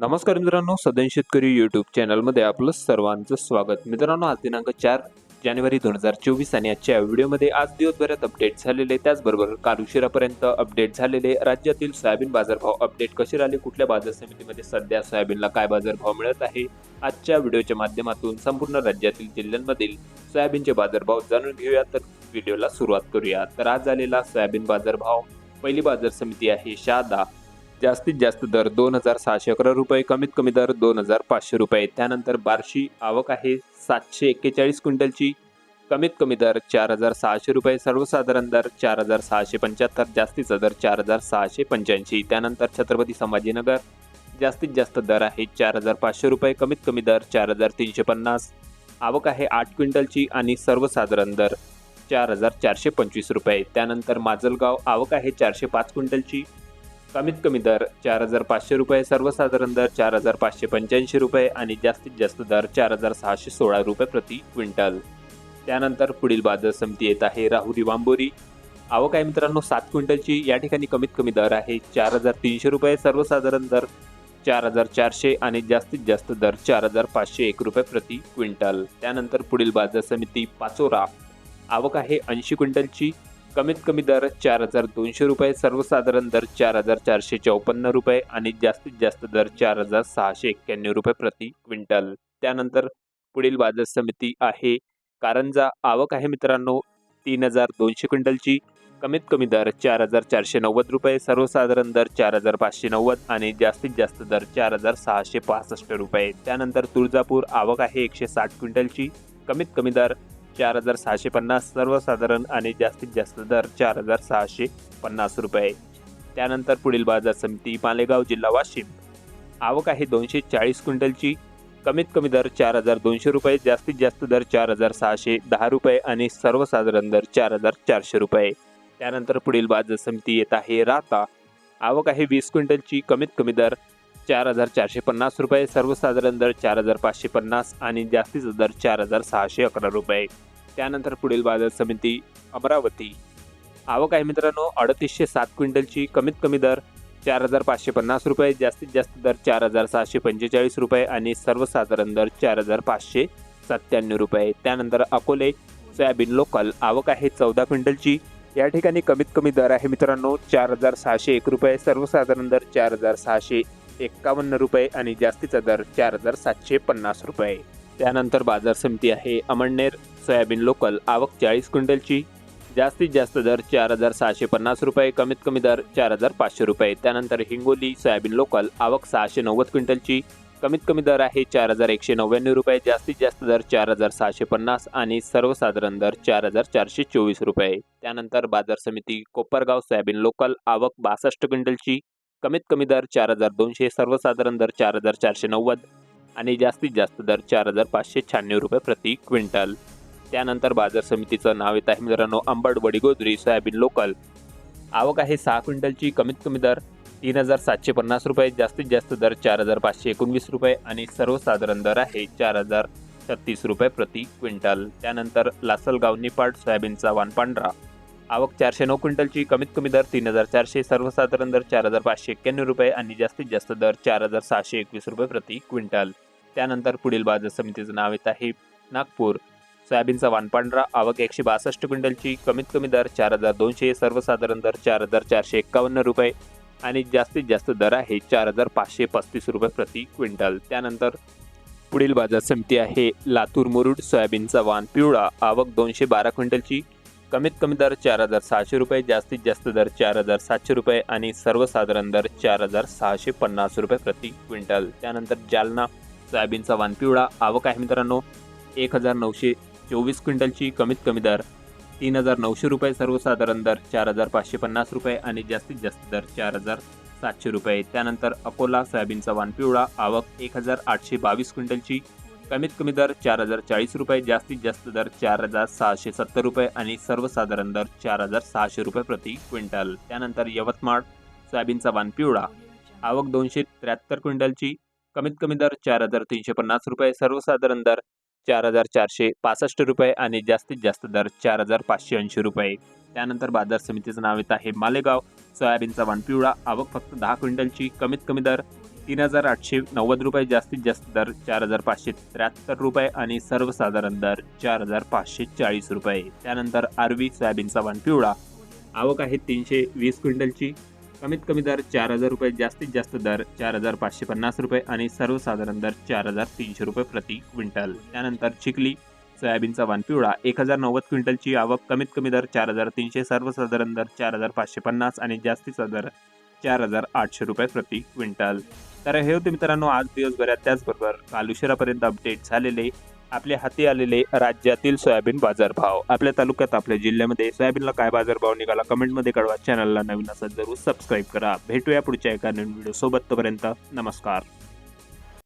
नमस्कार मित्रांनो सदन शेतकरी यूट्यूब चॅनलमध्ये आपलं सर्वांचं स्वागत. मित्रांनो आज दिनांक चार जानेवारी दोन हजार चोवीस आणि आजच्या व्हिडिओमध्ये आज दिवसभरात अपडेट झालेले त्याचबरोबर काल उशिरापर्यंत अपडेट झालेले राज्यातील सोयाबीन बाजारभाव अपडेट कसे राहिले? कुठल्या बाजार समितीमध्ये सध्या सोयाबीनला काय बाजारभाव मिळत आहे? आजच्या व्हिडिओच्या माध्यमातून संपूर्ण राज्यातील जिल्ह्यांमधील सोयाबीनचे बाजारभाव जाणून घेऊया. तर व्हिडिओला सुरुवात करूया. तर आज झालेला सोयाबीन बाजारभाव पहिली बाजार समिती आहे शहादा जास्तीत जास्त दर दोन हजार सहाशे अकरा रुपये कमीत कमी दर दोन हजार पाचशे रुपये. त्यानंतर बार्शी आवक आहे सातशे एक्केचाळीस क्विंटलची कमीत कमी दर चार हजार सहाशे रुपये सर्वसाधारण दर चार हजार सहाशे पंच्याहत्तर जास्तीचा दर चार हजार सहाशे पंच्याऐंशी. त्यानंतर छत्रपती संभाजीनगर जास्तीत जास्त दर आहे चार हजार पाचशे रुपये कमीत कमी दर चार हजार तीनशे पन्नास. आवक आहे आठ क्विंटलची आणि सर्वसाधारण दर चार हजार चारशे पंचवीस रुपये. त्यानंतर माजलगाव आवक आहे चारशे पाच क्विंटलची कमीत कमी दर चार हजार पाचशे रुपये सर्वसाधारण दर चार हजार पाचशे पंच्याऐंशी रुपये आणि जास्तीत जास्त दर चार हजार सहाशे सोळा रुपये प्रति क्विंटल. त्यानंतर पुढील बाजार समिती येत आहे राहुरी वांबोरी आवक आहे मित्रांनो सात क्विंटलची. या ठिकाणी कमीत कमी दर आहे चार हजार तीनशे रुपये सर्वसाधारण दर चार हजार चारशे आणि जास्तीत जास्त दर चार हजार पाचशे एक रुपये प्रति क्विंटल. त्यानंतर पुढील बाजार समिती पाचोरा. आवक आहे ऐंशी क्विंटलची. कमीत कमी दर चार हजार दोनशे रुपये सर्वसाधारण दर चार हजार चारशे चौपन्न रुपये आणि जास्तीत जास्त दर चार हजार सहाशे एक्क्याण्णव रुपये प्रति क्विंटल. त्यानंतर पुढील बाजार समिती आहे. कारंजा आवक आहे मित्रांनो तीन हजार दोनशे क्विंटलची. कमीत कमी दर चार हजार चारशे नव्वद रुपये सर्वसाधारण दर चार हजार पाचशे नव्वद आणि जास्तीत जास्त दर चार हजार सहाशे पासष्ट रुपये. त्यानंतर तुळजापूर आवक आहे एकशे साठ क्विंटलची. कमीत कमी दर चार हजार सहाशे पन्नास सर्वसाधारण आणि जास्तीत जास्त दर चार हजार सहाशे पन्नास रुपये. त्यानंतर पुढील बाजार समिती मालेगाव जिल्हा वाशिम. आवक आहे दोनशे चाळीस क्विंटलची. कमीत कमी दर चार हजार दोनशे रुपये जास्तीत जास्त दर चार हजार सहाशे दहा रुपये आणि सर्वसाधारण दर चार हजार चारशे रुपये. त्यानंतर पुढील बाजार समिती येत आहे राता. आवक आहे वीस क्विंटलची कमीत कमी दर चार हजार चारशे पन्नास रुपये सर्वसाधारण दर चार हजार पाचशे पन्नास आणि जास्तीचा दर चार हजार सहाशे अकरा रुपये. त्यानंतर पुढील बाजार समिती अमरावती. आवक आहे मित्रांनो अडतीसशे सात क्विंटलची कमीत कमी दर चार हजार पाचशे पन्नास रुपये जास्तीत जास्त दर चार हजार सहाशे पंचेचाळीस रुपये आणि सर्वसाधारण दर चार हजार पाचशे सत्त्याण्णव रुपये. त्यानंतर अकोले सोयाबीन लोकल आवक आहे चौदा क्विंटलची. या ठिकाणी कमीत कमी दर आहे मित्रांनो चार हजार सहाशे एक रुपये सर्वसाधारण दर चार हजार सहाशे एक्कावन्न रुपये आणि जास्तीचा दर चार हजार सातशे पन्नास रुपये. त्यानंतर बाजार समिती आहे अमळनेर. सोयाबीन लोकल आवक चाळीस क्विंटलची. जास्तीत जास्त दर चार हजार सहाशे पन्नास रुपये कमीत कमी दर चार हजार पाचशे रुपये. त्यानंतर हिंगोली सोयाबीन लोकल आवक सहाशे नव्वद क्विंटलची. कमीत कमी दर आहे चार हजार एकशे नव्याण्णव रुपये जास्तीत जास्त दर चार हजार सहाशे पन्नास आणि सर्वसाधारण दर चार हजार चारशे चोवीस रुपये. त्यानंतर बाजार समिती कोपरगाव सोयाबीन लोकल आवक बासष्ट क्विंटलची. कमीत कमी दर चार हजार दोनशे सर्वसाधारण दर चार हजार चारशे नव्वद आणि जास्तीत जास्त दर चार हजार पाचशे शहाण्णव रुपये प्रति क्विंटल. त्यानंतर बाजार समितीचं नाव येत आहे मित्रांनो अंबड वडीगोदरी सोयाबीन लोकल. आवक आहे सहा क्विंटलची कमीत कमी दर तीन हजार सातशे पन्नास रुपये जास्तीत जास्त दर चार हजार पाचशे एकोणवीस रुपये आणि सर्वसाधारण दर आहे चार हजार छत्तीस रुपये प्रति क्विंटल. त्यानंतर लासलगाव निपाड सोयाबीनचा वान पांढरा. आवक चारशे नऊ क्विंटलची कमीत कमी दर तीन हजार चारशे सर्वसाधारण दर चार हजार पाचशे एक्क्याण्णव रुपये आणि जास्तीत जास्त दर चार हजार सहाशे एकवीस रुपये प्रति क्विंटल. त्यानंतर पुढील बाजार समितीचं नाव येत आहे नागपूर. सोयाबीनचा वानपांढरा आवक एकशे बासष्ट क्विंटलची कमीत कमी दर चार हजार दोनशे सर्वसाधारण दर चार हजार चारशे एक्कावन्न रुपये आणि जास्तीत जास्त दर आहे चार हजार पाचशे पस्तीस रुपये प्रति क्विंटल. त्यानंतर पुढील बाजार समिती आहे लातूर मुरुड सोयाबीनचा वाण पिवळा आवक दोनशे बारा क्विंटलची कमीत कमी दर चार हजार सहाशे रुपये जास्तीत जास्त दर चार हजार सातशे रुपये आणि सर्वसाधारण दर चार हजार सहाशे पन्नास रुपये प्रति क्विंटल. त्यानंतर जालना सोयाबीनचा वानपिवळा आवक आहे मित्रांनो एक हजार नऊशे चोवीस क्विंटलची कमीत कमी दर तीन हजार नऊशे रुपये सर्वसाधारण दर चार हजार पाचशे पन्नास रुपये आणि जास्तीत जास्त दर चार हजार सातशे रुपये. त्यानंतर अकोला सोयाबीनचा वानपिवळा आवक एक हजार आठशे बावीस क्विंटलची कमीत कमी दर चार हजार चाळीस रुपये जास्तीत जास्त दर चार हजार सहाशे सत्तर रुपये आणि सर्वसाधारण दर चार हजार सहाशे रुपये प्रति क्विंटल. त्यानंतर यवतमाळ सोयाबीनचा वाण पिवळा आवक दोनशे त्र्याहत्तर क्विंटलची. कमीत कमी दर चार हजार तीनशे पन्नास रुपये सर्वसाधारण दर चार हजार चारशे पासष्ट रुपये आणि जास्तीत जास्त दर चार हजार पाचशे ऐंशी रुपये. त्यानंतर बाजार समितीचं नाव येत आहे मालेगाव. सोयाबीनचा वाण पिवळा आवक फक्त दहा क्विंटलची. कमीत कमी दर तीन हजार आठशे नव्वद रुपये जास्तीत जास्त दर चार हजार पाचशे त्र्याहत्तर रुपये आणि सर्वसाधारण दर चार हजार पाचशे चाळीस रुपये. त्यानंतर आरवी सोयाबीनचा वाण पिवळा. आवक आहे तीनशे वीस क्विंटलची. कमीत कमी दर चार हजार रुपये जास्तीत जास्त दर चार हजार पाचशे पन्नास रुपये आणि सर्वसाधारण दर चार हजार तीनशे रुपये प्रति क्विंटल. त्यानंतर चिखली सोयाबीनचा वाण पिवळा. एक हजार नव्वद क्विंटलची आवक कमीत कमी दर चार हजार तीनशे सर्वसाधारण दर चार हजार पाचशे पन्नास आणि जास्तीचा दर चार हजार आठशे रुपये प्रति क्विंटल. तर हे होते मित्रांनो आज दिवसभरात त्याचबरोबर काल उशिरापर्यंत अपडेट झालेले आपल्या हाती आलेले राज्यातील सोयाबीन बाजारभाव. आपल्या तालुक्यात आपल्या जिल्ह्यामध्ये सोयाबीनला काय बाजारभाव निघाला कमेंटमध्ये कळवा. चॅनलला नवीन असा जरूर सबस्क्राईब करा. भेटूया पुढच्या एका नवीन व्हिडिओ सोबत तोपर्यंत नमस्कार.